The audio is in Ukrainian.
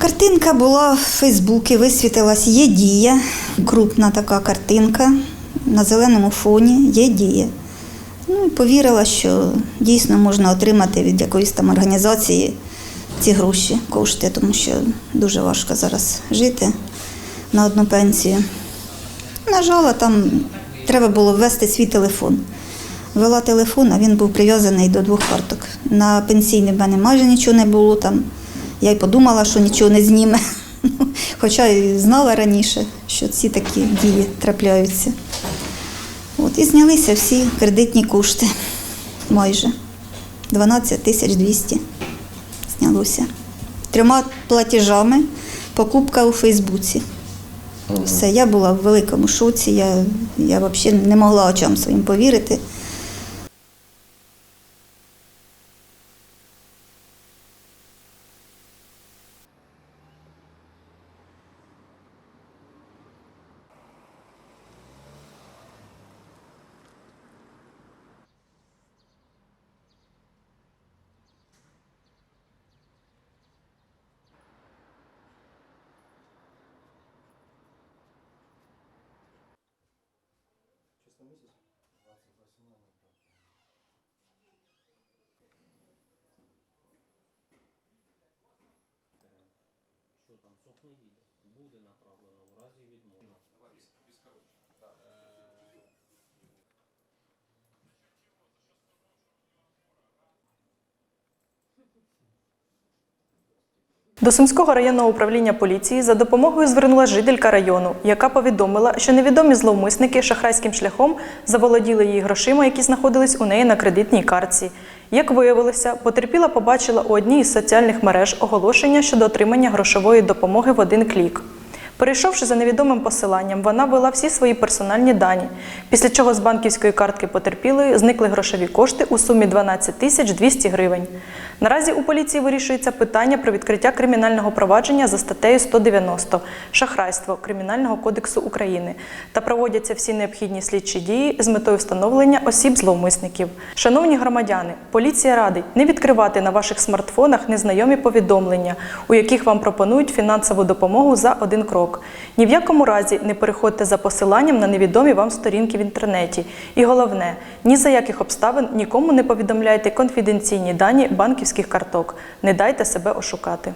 Картинка була в Фейсбуці, висвітилась є дія, крупна така картинка на зеленому фоні є дія. Ну повірила, що дійсно можна отримати від якоїсь там організації ці гроші, кошти, тому що дуже важко зараз жити на одну пенсію. Нажала там, треба було ввести свій телефон. Ввела телефон, а він був прив'язаний до двох карток. На пенсійний в мене майже нічого не було там. Я й подумала, що нічого не зніме. Хоча і знала раніше, що ці такі дії трапляються. От, і знялися всі кредитні кошти. Майже 12 тисяч 200 знялося. Трьома платежами покупка у Фейсбуці. Все, я була в великому шоці, я, я взагалі не могла очам своїм повірити. Що там сок не їде, буде направлено в разі відмови. До Сумського районного управління поліції за допомогою звернула жителька району, яка повідомила, що невідомі зловмисники шахрайським шляхом заволоділи її грошима, які знаходились у неї на кредитній картці. Як виявилося, потерпіла побачила у одній із соціальних мереж оголошення щодо отримання грошової допомоги в один клік. Перейшовши за невідомим посиланням, вона ввела всі свої персональні дані, після чого з банківської картки потерпілої зникли грошові кошти у сумі 12 тисяч 200 гривень. Наразі у поліції вирішується питання про відкриття кримінального провадження за статтею 190 шахрайство Кримінального кодексу України та проводяться всі необхідні слідчі дії з метою встановлення осіб зловмисників. Шановні громадяни, поліція радить не відкривати на ваших смартфонах незнайомі повідомлення, у яких вам пропонують фінансову допомогу за один крок. Ні в якому разі не переходьте за посиланням на невідомі вам сторінки в інтернеті. І головне, ні за яких обставин нікому не повідомляйте конфіденційні дані банківських карток. Не дайте себе ошукати.